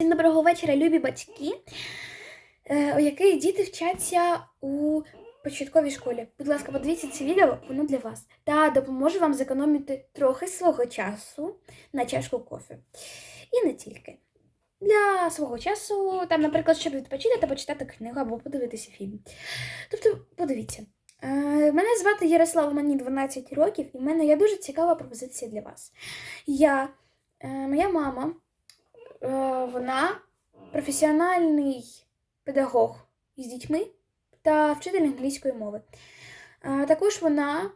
Всім доброго вечора, любі батьки, е, у яких діти вчаться у початковій школі. Будь ласка, подивіться це відео, воно для вас. Та допоможе вам зекономити трохи свого часу на чашку кофе. І не тільки. Для свого часу, там, наприклад, щоб відпочити та почитати книгу або подивитися фільм. Тобто, подивіться. Е, Мене звати Ярослава, мені 12 років, і в мене є дуже цікава пропозиція для вас. Я, е, моя мама, вона професіональний педагог із дітьми та вчитель англійської мови. Е, Також вона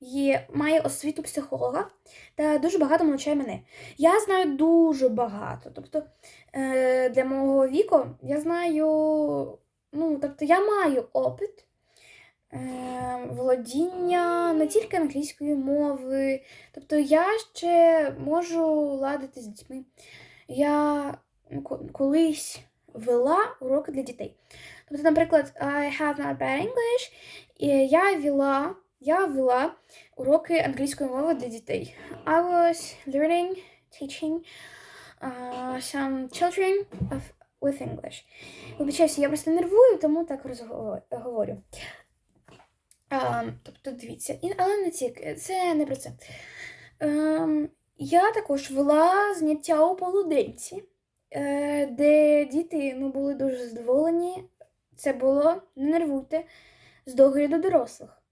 є, має освіту психолога та дуже багато навчає мене. Я знаю дуже багато. Тобто е, для мого віку я знаю, ну, тобто я маю опит е, володіння не тільки англійської мови. Тобто я ще можу ладити з дітьми. Я колись вела уроки для дітей. Тобто, наприклад, I have not bad English, і я вела, я вела уроки англійської мови для дітей. I was learning, teaching uh, some children of, with English. Вибачаюся, я просто нервую, тому так розговорю. тобто, дивіться, але не тільки, це не про це. Ем, я також вела заняття у полуденці, е, де діти ну, були дуже задоволені. Це було, не нервуйте, з догляду дорослих.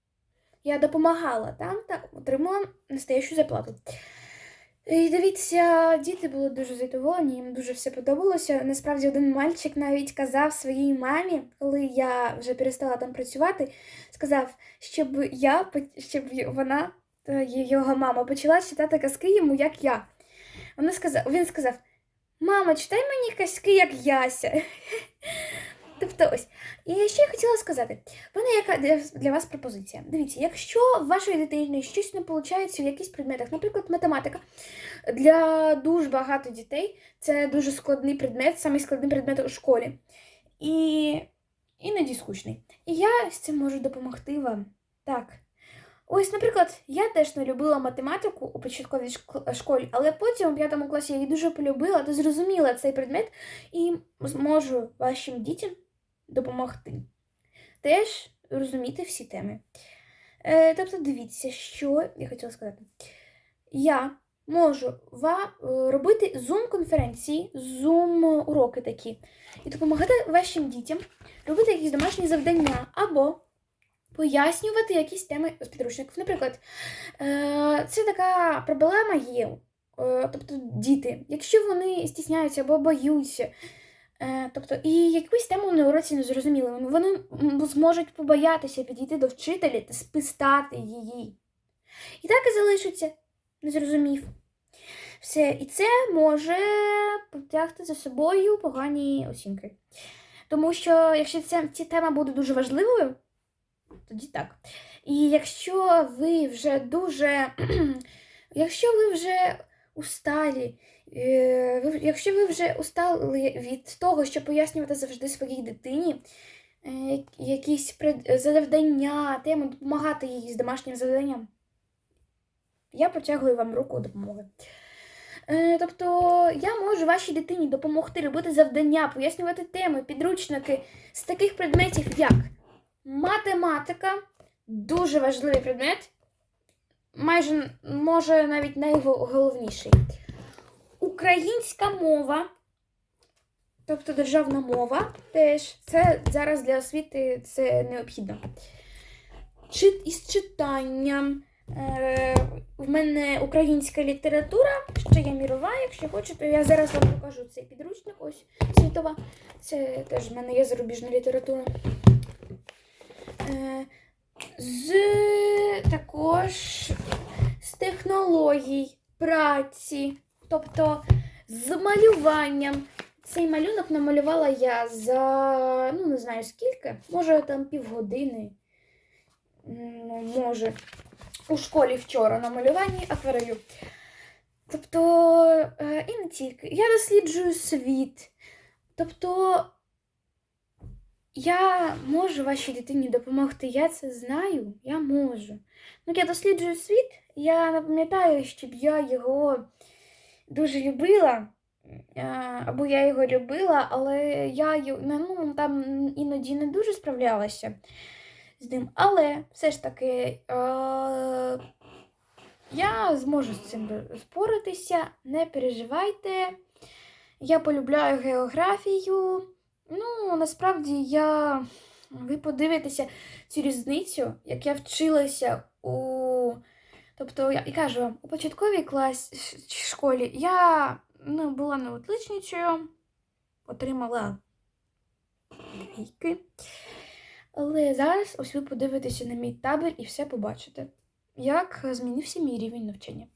Я допомагала там та отримала настоящу зарплату. І дивіться, діти були дуже задоволені, їм дуже все подобалося. Насправді, один мальчик навіть казав своїй мамі, коли я вже перестала там працювати, сказав, щоб я щоб вона, його мама, почала читати казки йому, як я. Вона сказав, він сказав: Мама, читай мені казки, як Яся. Тобто ось. І ще я хотіла сказати, в мене яка для- вас пропозиція. Дивіться, якщо в вашої дитини щось не виходить в якихось предметах, наприклад, математика, для дуже багато дітей це дуже складний предмет, самий складний предмет у школі. І іноді скучний. І я з цим можу допомогти вам. Так. Ось, наприклад, я теж не любила математику у початковій школі, але потім у п'ятому класі я її дуже полюбила та зрозуміла цей предмет і зможу вашим дітям допомогти. Теж розуміти всі теми. Е, тобто, дивіться, що я хотіла сказати. Я можу вам робити зум-конференції, зум-уроки такі, і допомагати вашим дітям робити якісь домашні завдання або пояснювати якісь теми з підручників. Наприклад, е, це така проблема є. е, Тобто діти, якщо вони стісняються або боються, е, тобто, і якусь тему на уроці не зрозуміли, вони зможуть побоятися підійти до вчителя та списати її. І так і залишаться, не зрозумів. Все, і це може потягти за собою погані оцінки. Тому що якщо ця, ця тема буде дуже важливою, тоді так. І якщо ви вже дуже. якщо ви вже усталі, е, якщо ви вже устали від того, щоб пояснювати завжди своїй дитині е, якісь завдання, теми, допомагати їй з домашнім завданням, я протягую вам руку допомоги. Е, Тобто я можу вашій дитині допомогти робити завдання, пояснювати теми, підручники з таких предметів, як математика, дуже важливий предмет, майже може навіть найголовніший. Українська мова, тобто державна мова, теж це зараз для освіти це необхідно. Чит із читанням. Е, в мене українська література, ще є мірова, якщо хочете. Я зараз вам покажу цей підручник, ось світова. Це теж в мене є зарубіжна література. Е, з також з технологій, праці, тобто з малюванням. Цей малюнок намалювала я за ну не знаю скільки, може там півгодини. Ну, може у школі вчора на малюванні акварелю. Тобто, е, і не тільки. Я досліджую світ. Тобто, я можу вашій дитині допомогти. Я це знаю, я можу. Ну, я досліджую світ, я не пам'ятаю, щоб я його дуже любила. або я його любила, але я ну, там іноді не дуже справлялася з ним. Але все ж таки я зможу з цим споритися, не переживайте. Я полюбляю географію. Ну, насправді я. Ви подивитеся цю різницю, як я вчилася у. Тобто, я кажу вам, у початковій клас ш- школі я ну, була неотличницею, отримала двійки. Але зараз ось ви подивитеся на мій табір і все побачите, як змінився мій рівень навчання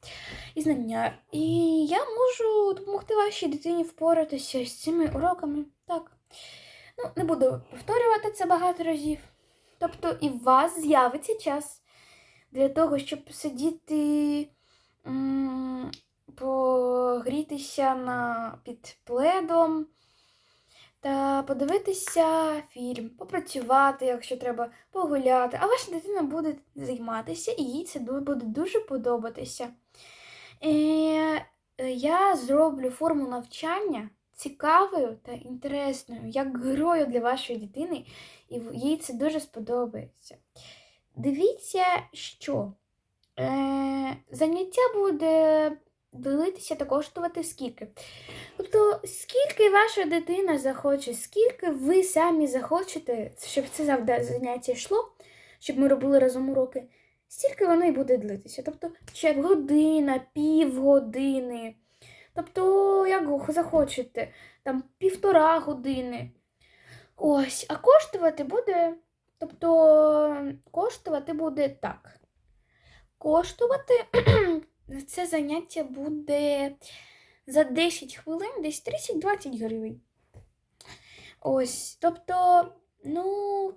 і знання. І я можу допомогти вашій дитині впоратися з цими уроками. Так. Ну, не буду повторювати це багато разів. Тобто і у вас з'явиться час для того, щоб сидіти, погрітися на, під пледом та подивитися фільм, попрацювати, якщо треба, погуляти. А ваша дитина буде займатися, і їй це буде дуже подобатися. Е, е, я зроблю форму навчання цікавою та інтересною, як герою для вашої дитини, і їй це дуже сподобається. Дивіться, що е, заняття буде ділитися та коштувати скільки. Тобто, скільки ваша дитина захоче, скільки ви самі захочете, щоб це заняття йшло, щоб ми робили разом уроки, стільки воно і буде длитися. Тобто, ще година, півгодини. Тобто, як захочете, там півтора години. Ось, а коштувати буде. Тобто, коштувати буде так. Коштувати це заняття буде за 10 хвилин десь 30-20 гривень. Ось, тобто, ну,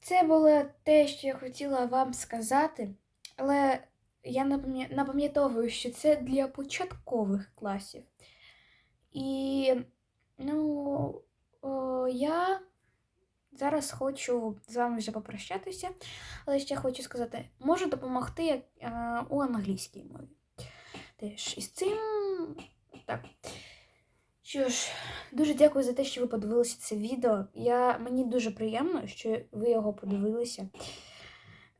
це було те, що я хотіла вам сказати, але я напам'ятовую, що це для початкових класів. І, ну, о, я зараз хочу з вами вже попрощатися, але ще хочу сказати, можу допомогти е, у англійській мові. Теж із цим так. Що ж, дуже дякую за те, що ви подивилися це відео. Я, мені дуже приємно, що ви його подивилися.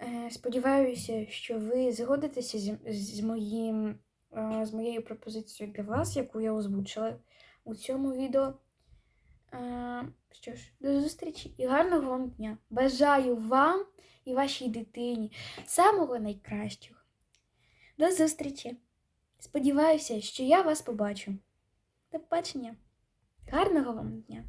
Е, сподіваюся, що ви згодитеся з, з, моїм, е, з моєю пропозицією для вас, яку я озвучила у цьому відео. Е, що ж, до зустрічі і гарного вам дня. Бажаю вам і вашій дитині самого найкращого. До зустрічі! Сподіваюся, що я вас побачу. До побачення. Гарного вам дня!